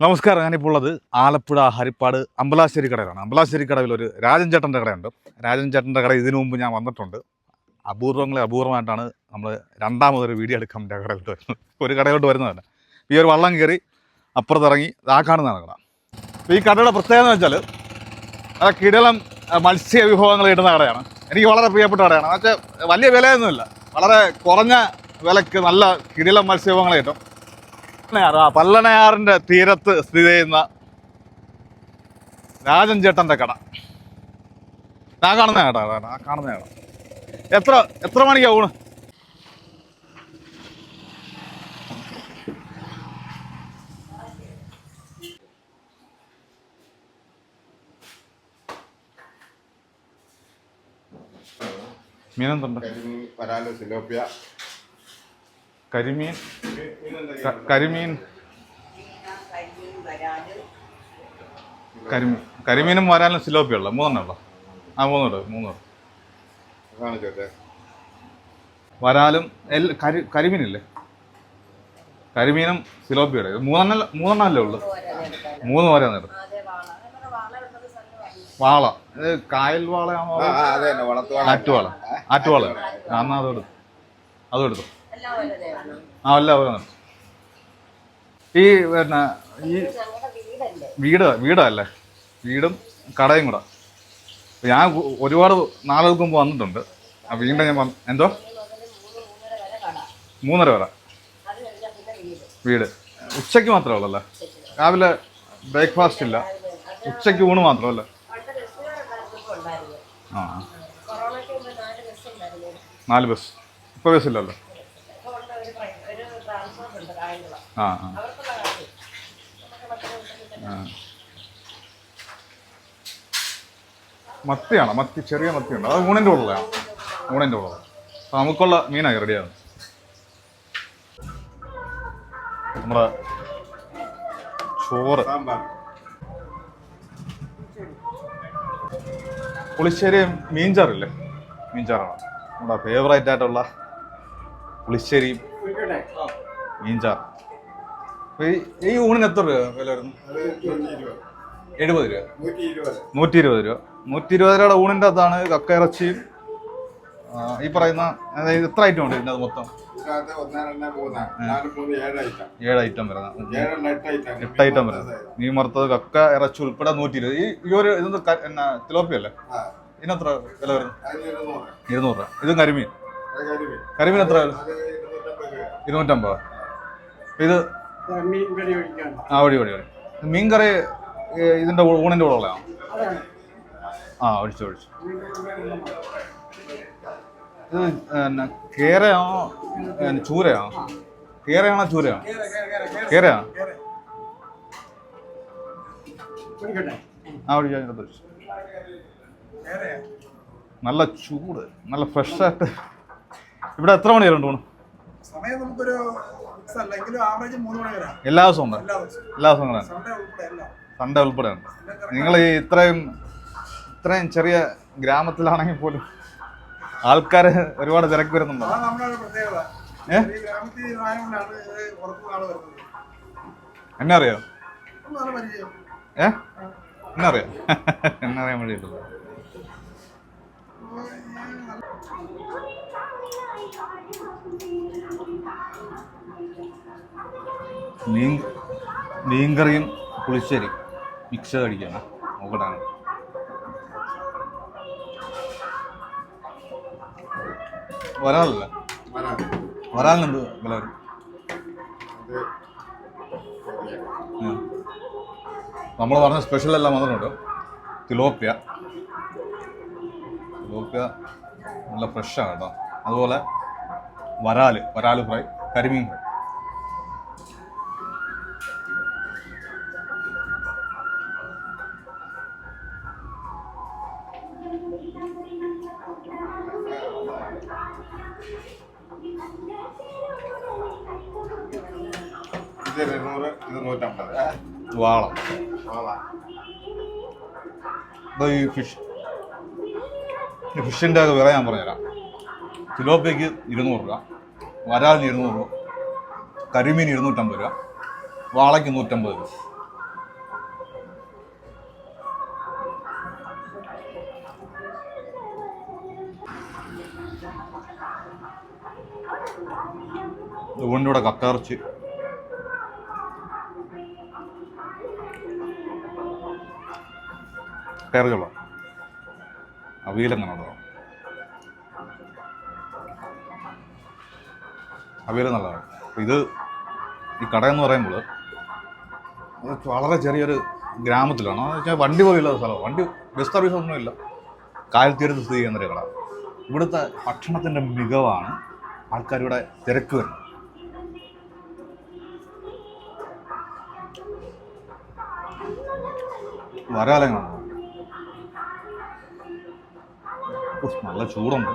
നമസ്കാരം. ഞാനിപ്പോൾ ഉള്ളത് ആലപ്പുഴ ഹരിപ്പാട് അമ്പലാശ്ശേരി കടയിലാണ്. അമ്പലാശ്ശേരി കടയിൽ ഒരു രാജൻ ചേട്ടന്റെ കടയുണ്ട്. രാജൻ ചേട്ടന്റെ കട ഇതിനു മുമ്പ് ഞാൻ വന്നിട്ടുണ്ട്. അപൂർവങ്ങളെ അപൂർവമായിട്ടാണ് നമ്മൾ രണ്ടാമതൊരു വീഡിയോ എടുക്കാൻ എന്റെ കടയിലോട്ട് വരുന്നത്. ഒരു കടയിലോട്ട് വരുന്നതല്ല. ഈ ഒരു വള്ളം കയറി അപ്പുറത്തിറങ്ങി ആ കാണുന്നതാണ് കട ഈ കടയുടെ പ്രത്യേകത എന്ന് വെച്ചാൽ ആ കിടലം ആ, മത്സ്യ വിഭവങ്ങൾ കിട്ടുന്ന കടയാണ്. എനിക്ക് വളരെ പ്രിയപ്പെട്ട കടയാണ്. എന്നുവെച്ചാൽ വലിയ വിലയൊന്നുമില്ല. വളരെ കുറഞ്ഞ വിലക്ക് നല്ല കിടിലം മത്സ്യവിഭവങ്ങൾ കിട്ടും. ആ പല്ലനയാറിന്റെ തീരത്ത് സ്ഥിതി ചെയ്യുന്ന രാജൻ ചേട്ടന്റെ കട. ആ കാണുന്ന കട ആ കാണുന്ന കട എത്ര എത്ര മണിക്കാ ഊണ്? മീനെന്തുണ്ട്? വരാൽ സിലോപ്പിയ. കരിമീൻ. കരിമീൻ. കരിമീൻ. കരിമീനും വരാനും സിലോപ്പിയുള്ള. മൂന്നെണ്ണം ഉള്ള ആ മൂന്നുണ്ട് മൂന്നുണ്ട് വരാലും എല്ല കരി കരിമീനില്ലേ? കരിമീനും സിലോപ്പിയുടെ മൂന്നെണ്ണ മൂന്നെണ്ണം മൂന്നെണ്ണല്ലേ ഉള്ളു? മൂന്ന് വരാൻ നേരം വാള. കായൽ വാളയാണോ? ആറ്റുവാള. ആറ്റുവാള. ആ, അതെടുത്തു അതും എടുത്തു അതും എടുത്തു ആ അല്ല ഒരു ഈ പിന്നെ ഈ വീട് വീടല്ലേ? വീടും കടയും കൂടെ. ഞാൻ ഒരുപാട് നാളുകൾക്ക് മുമ്പ് വന്നിട്ടുണ്ട്. ആ വീണ്ടും ഞാൻ വന്ന് എന്തോ? മൂന്നര വരെ. വീട്. ഉച്ചയ്ക്ക് മാത്രമേ ഉള്ളല്ലേ? രാവിലെ ബ്രേക്ക്ഫാസ്റ്റ് ഇല്ല. ഉച്ചയ്ക്ക് ഊണ് മാത്രമല്ലേ? ആ. നാല് ബസ് ഇപ്പോൾ ബസ് ഇല്ലല്ലോ? ആ ആ. ചെറിയ മത്തിയാണോ? മത്തി ചെറിയ മത്തിയുണ്ട്? അത് ഊണിന്റെ ഉള്ളതാണ് ഊണിന്റെ ഉള്ളത് അപ്പോൾ നമുക്കുള്ള മീനായി റെഡിയാണ് നമ്മുടെ ചോറ്. പുളിശ്ശേരി മീൻചാറില്ലേ? മീൻചാറാണ്? നമ്മുടെ ഫേവറേറ്റ് ആയിട്ടുള്ള പുളിശ്ശേരിയും മീൻചാർ ഈ- ഊണിന് എത്ര രൂപ വില വരുന്നു? എഴുപത് രൂപ. നൂറ്റി ഇരുപത് രൂപ. നൂറ്റി ഇരുപത് രൂപയുടെ ഊണിന്റെ അകത്താണ് കക്ക ഇറച്ചിയും ഈ പറയുന്ന അതായത് എത്ര ഐറ്റം ഉണ്ട് ഇതിന്റെ അത് മൊത്തം? ഏഴ് ഐറ്റം വരുന്ന. എട്ട് ഐറ്റം വരുന്നത് മീൻ വറുത്തത് കക്ക ഇറച്ചി ഉൾപ്പെടെ നൂറ്റി ഇരുപത് ഈ ഒരു ഇതൊന്ന് എന്നാ തിലോപ്പിയല്ലേ അല്ലേ? ഇതിനെത്ര വില വരുന്നു? ഇരുന്നൂറ് രൂപ. ഇതും കരിമീൻ. കരിമീൻ എത്ര ഇരുന്നൂറ്റമ്പത്. ഇത് ആ വഴി വഴി വഴി മീൻ കറി ഇതിന്റെ ഊണിന്റെ കൂടെ ഉള്ളതാണോ ആ ഒഴിച്ചു ഒഴിച്ചു. ഇത് കേരയാണോ? ചൂരയാണോ? കേരയാണോ ചൂരയാണോ? കേരയാണോ ആ ഒഴിച്ചു നല്ല ചൂട് നല്ല ഫ്രഷ് ആയിട്ട് ഇവിടെ എത്ര മണി വരെ ഉണ്ട് സമയം നമുക്കൊരു എല്ലാ ദിവസവും ഉണ്ട്. എല്ലാ ദിവസവും. കൂടെ ഉണ്ട്. സൺഡേ ഉൾപ്പെടെ ഉണ്ട്. നിങ്ങൾ ഈ ഇത്രയും ഇത്രയും ചെറിയ ഗ്രാമത്തിലാണെങ്കിൽ പോലും ആൾക്കാർ ഒരുപാട് തിരക്ക് വരുന്നുണ്ടോ? എന്നെ അറിയോ? ഏ? എന്നെ അറിയാം? എന്നെ അറിയാൻ വേണ്ടിയിട്ടില്ല. മീൻ മീൻകറിയും പുളിശ്ശേരി മിക്സ് കഴിക്കണം നോക്കട്ടാണ് ഒരാളല്ല വരാം എല്ലാവരും. നമ്മൾ പറഞ്ഞ സ്പെഷ്യൽ എല്ലാം വന്നിട്ടുണ്ട്. തിലോപ്യ തിലോപ്യ നല്ല ഫ്രഷാണ് കേട്ടോ. അതുപോലെ വരാൽ വരാൽ ഫ്രൈ കരിമീൻ ഫ്രൈ. ഇത് ഇരുന്നൂറ് ഇത് നൂറ്റമ്പത്. വാള. ആളാ ഈ ഫിഷ് ഫിഷിന്റെ ഒക്കെ വില ഞാൻ പറഞ്ഞുതരാം. തിലോപ്പയ്ക്ക് ഇരുന്നൂറ് രൂപ വരാലിന് ഇരുന്നൂറ് രൂപ കരിമീൻ ഇരുന്നൂറ്റമ്പത് രൂപ വാളയ്ക്ക് നൂറ്റമ്പത് രൂപ. ഊണിന്റെ കൂടെ കക്കയിറച്ചി. കയറുകള അവിയലെങ്ങനെ അവിയൽ നല്ലതാണ്. ഇത് ഈ കട എന്ന് പറയുമ്പോൾ വളരെ ചെറിയൊരു ഗ്രാമത്തിലാണ്. വെച്ചാൽ വണ്ടി പോയില്ല സ്ഥലം വണ്ടി ബസ് സർവീസ് ഒന്നുമില്ല കായൽത്തീരത്ത് സ്ഥിതി ചെയ്യുന്ന ഒരു കട. ഇവിടുത്തെ ഭക്ഷണത്തിന്റെ മികവാണ് ആൾക്കാരിവിടെ തിരക്ക് വരുന്നത്. വരാലെങ്ങാണ് നല്ല ചൂടുണ്ട്.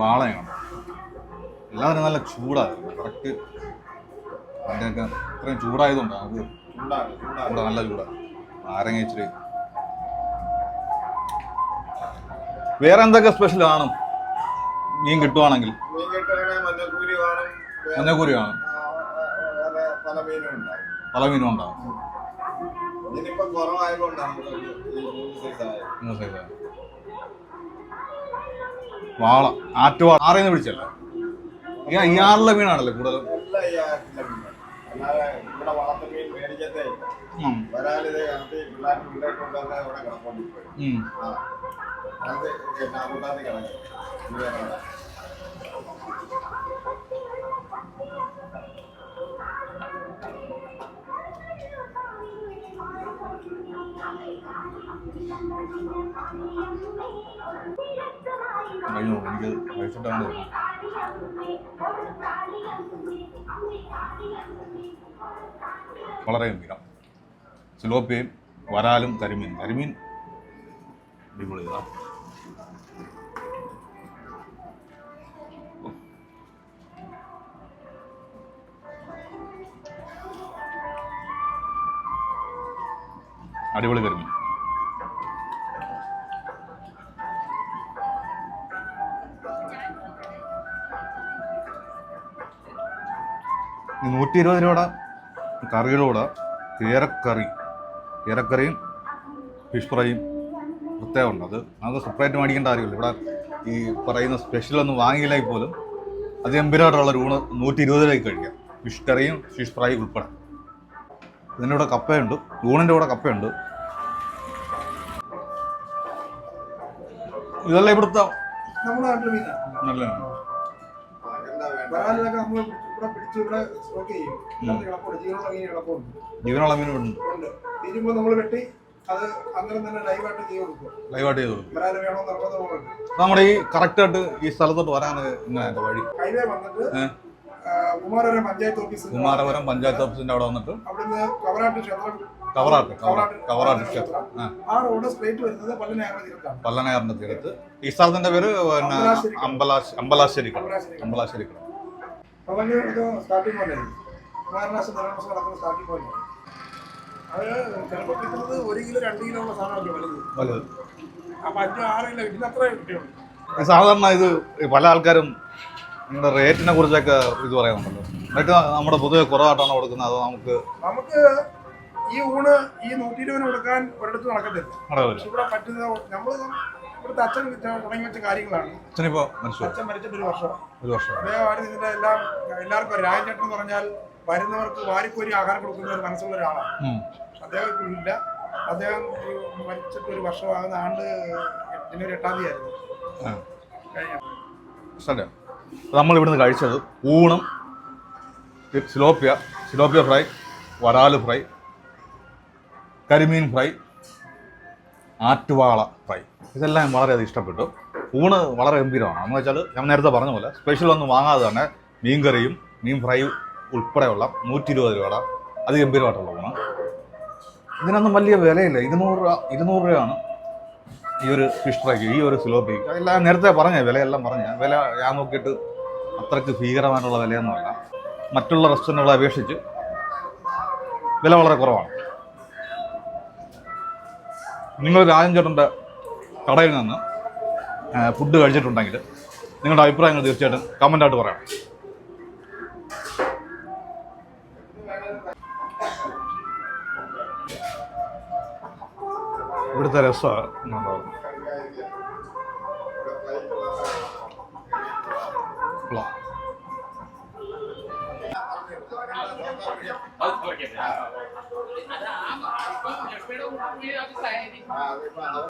വാളയാണ് എല്ലാവരും നല്ല ചൂടായിരുന്നു. കറക്റ്റ് അതിന്റെയൊക്കെ ഇത്രയും ചൂടായതുകൊണ്ട് നമുക്ക് ചൂടാണ് ചൂടാണ്. ഇവിടെ നല്ല ചൂടാണ്. നാരങ്ങ ഇച്ചിരി വേറെ എന്തൊക്കെ സ്പെഷ്യൽ കാണും മീൻ കിട്ടുവാണെങ്കിൽ. മഞ്ഞക്കൂരി കാണും പല മീനും ഉണ്ടാവും. വാള ആറ്റുവാള ആറേന്ന് പിടിച്ചല്ലേ? ഈ ആറിലെ മീനാണല്ലേ കൂടുതലും? ഇവിടെ വളർത്തുമീൻ മേടിക്കത്തേ ഉം. പിള്ളേർ പിള്ളേർ കൊണ്ടുവന്ന് ഇവിടെ കിടക്കൊണ്ട് പോയി ഉം. ആ അത് എന്നാ കൂട്ടാത്തി കിടക്കും ഇത് വേറെ ഇവിടെ. കഴിഞ്ഞു എനിക്ക് കഴിച്ചിട്ടാണ് വരുന്നത്. വളരെ ഗംഭീരം സിലോപ്പിയും വരാലും കരിമീൻ കരിമീൻ അടിപൊളി അടിപൊളി ഈ നൂറ്റി ഇരുപത് രൂപയുടെ കറികളൂടെ കൂടെ കേരക്കറി കേരക്കറിയും ഫിഷ് ഫ്രൈയും പ്രത്യേകമുണ്ട്. അത് നമുക്ക് സെപ്പറേറ്റ് മേടിക്കേണ്ട കാര്യമില്ല. ഇവിടെ ഈ പറയുന്ന സ്പെഷ്യലൊന്നും വാങ്ങിയില്ലെങ്കിൽ പോലും അത് ഗംഭീരമായിട്ടുള്ള ഒരു ഊണ് നൂറ്റി ഇരുപത് രൂപയ്ക്ക് കഴിക്കാം ഫിഷ് കറിയും ഫിഷ് ഫ്രൈ ഉൾപ്പെടെ. ഇതിന്റെ കൂടെ കപ്പയുണ്ട് ഊണിന്റെ കൂടെ കപ്പയുണ്ട്. ഇതല്ലേ ഇവിടുത്തെ കിടപ്പുണ്ട് ജീവനുള്ള മീൻ ഉണ്ട്. തിരുമ്പോൾ നമ്മൾ വെട്ടി അത് അന്നേരം തന്നെ ലൈവായിട്ട് ചെയ്ത് കൊടുക്കും. ലൈവായിട്ട് ചെയ്ത് കൊടുക്കും. നമ്മുടെ ഈ കറക്റ്റായിട്ട് ഈ സ്ഥലത്തോട്ട് വരാൻ ഇങ്ങനെ വഴി? ഹൈവേ വന്നിട്ട് കുമാരപുരം പഞ്ചായത്ത് ഓഫീസ് കുമാരപുരം പഞ്ചായത്ത് ഓഫീസിന്റെ അവിടെ വന്നിട്ട് അവിടുന്ന് കവറാട്ട് ക്ഷേത്രം കവറാട്ട് ക്ഷേത്രം. ആ. റോഡ് സ്ട്രേറ്റ് വരുന്നത് പല്ലനയാറിന്റെ തീരത്ത്. ഈ സ്ഥലത്തിന്റെ പേര് പിന്നെ അമ്പലാശ് അമ്പലാശ്ശേരി അമ്പലാശ്ശേരി ഇത് സ്റ്റാർട്ടിംഗ് കുമാരനാശം നടക്കുന്ന സ്റ്റാർട്ടിംഗ് പോലെ അത് ചിലപ്പോൾ കിട്ടുന്നത് ഒരു കിലോ രണ്ട് കിലോ ഉള്ള സാധനമൊക്കെ വലുത്? വലുത്. അപ്പൊ അഞ്ചോ ആറ് കിലോ ഇതിന് അത്രേ കിട്ടിയുള്ളൂ. സാധാരണ ഇത് പല ആൾക്കാരും നിങ്ങളുടെ റേറ്റിനെ കുറിച്ചൊക്കെ ഇത് പറയുന്നുണ്ടല്ലോ. റേറ്റ് നമ്മുടെ പൊതുവെ കുറവായിട്ടാണ് കൊടുക്കുന്നത്? അത് നമുക്ക് നമുക്ക് ഈ ഊണ് ഈ നൂറ്റി ഇരുപതിന് കൊടുക്കാൻ ഒരിടത്ത് നടക്കത്തില്ല. പക്ഷെ ഇവിടെ പറ്റുന്ന നമ്മൾ ഇവിടുത്തെ അച്ഛൻ തുടങ്ങി വെച്ച കാര്യങ്ങളാണ്. അച്ഛനിപ്പോ അച്ഛൻ മരിച്ചിട്ട് ഒരു വർഷം. ഒരു വർഷം. അദ്ദേഹമാണ് ഇതിന്റെ എല്ലാം എല്ലാവർക്കും. രാജചേട്ടൻ എന്ന് പറഞ്ഞാൽ വരുന്നവർക്ക് വാരിക്കോരി ആഹാരം കൊടുക്കുന്ന ഒരു മനസ്സുള്ള ഒരാളാണ്. അദ്ദേഹം ഇപ്പം ഇല്ല. അദ്ദേഹം മരിച്ചിട്ട് ഒരു വർഷമാകുന്ന ആണ്ട് ജനുവരി എട്ടാം തീയതി ആയിരുന്നു. കഴിഞ്ഞ ഇവിടുന്ന് കഴിച്ചത് ഊണം സിലോപ്പിയ സിലോപ്പിയ ഫ്രൈ വരാൽ ഫ്രൈ കരിമീൻ ഫ്രൈ ആറ്റുവാള ഫ്രൈ. ഇതെല്ലാം വളരെയധികം ഇഷ്ടപ്പെട്ടു. ഊണ് വളരെ ഗംഭീരമാണ്. എന്ന് വെച്ചാൽ ഞാൻ നേരത്തെ പറഞ്ഞ പോലെ സ്പെഷ്യൽ ഒന്നും വാങ്ങാതെ തന്നെ മീൻ കറിയും മീൻ ഫ്രൈ ഉൾപ്പെടെയുള്ള നൂറ്റി ഇരുപത് രൂപയുടെ അതിഗംഭീരമായിട്ടുള്ള ഊണ്. ഇതിനൊന്നും വലിയ വിലയില്ല. ഇരുന്നൂറ് രൂപ ഇരുന്നൂറ് രൂപയാണ് ഈ ഒരു ഫിഷ് ഫ്രൈക്ക് ഈ ഒരു സിലോപ്പി എല്ലാം നേരത്തെ പറഞ്ഞ വിലയെല്ലാം പറഞ്ഞ. വില ഞാൻ നോക്കിയിട്ട് അത്രയ്ക്ക് ഭീകരമായിട്ടുള്ള വിലയൊന്നുമല്ല മറ്റുള്ള റെസ്റ്റോറന്റുകളെ അപേക്ഷിച്ച് വില വളരെ കുറവാണ്. നിങ്ങൾ രാജൻ ചേട്ടന്റെ കടയിൽ നിന്ന് ഫുഡ് കഴിച്ചിട്ടുണ്ടെങ്കിൽ നിങ്ങളുടെ അഭിപ്രായങ്ങൾ തീർച്ചയായിട്ടും കമന്റായിട്ട് പറയണം. ഇവിടുത്തെ രസമാണ്. ഉണ്ടാവും അതിപ്പോ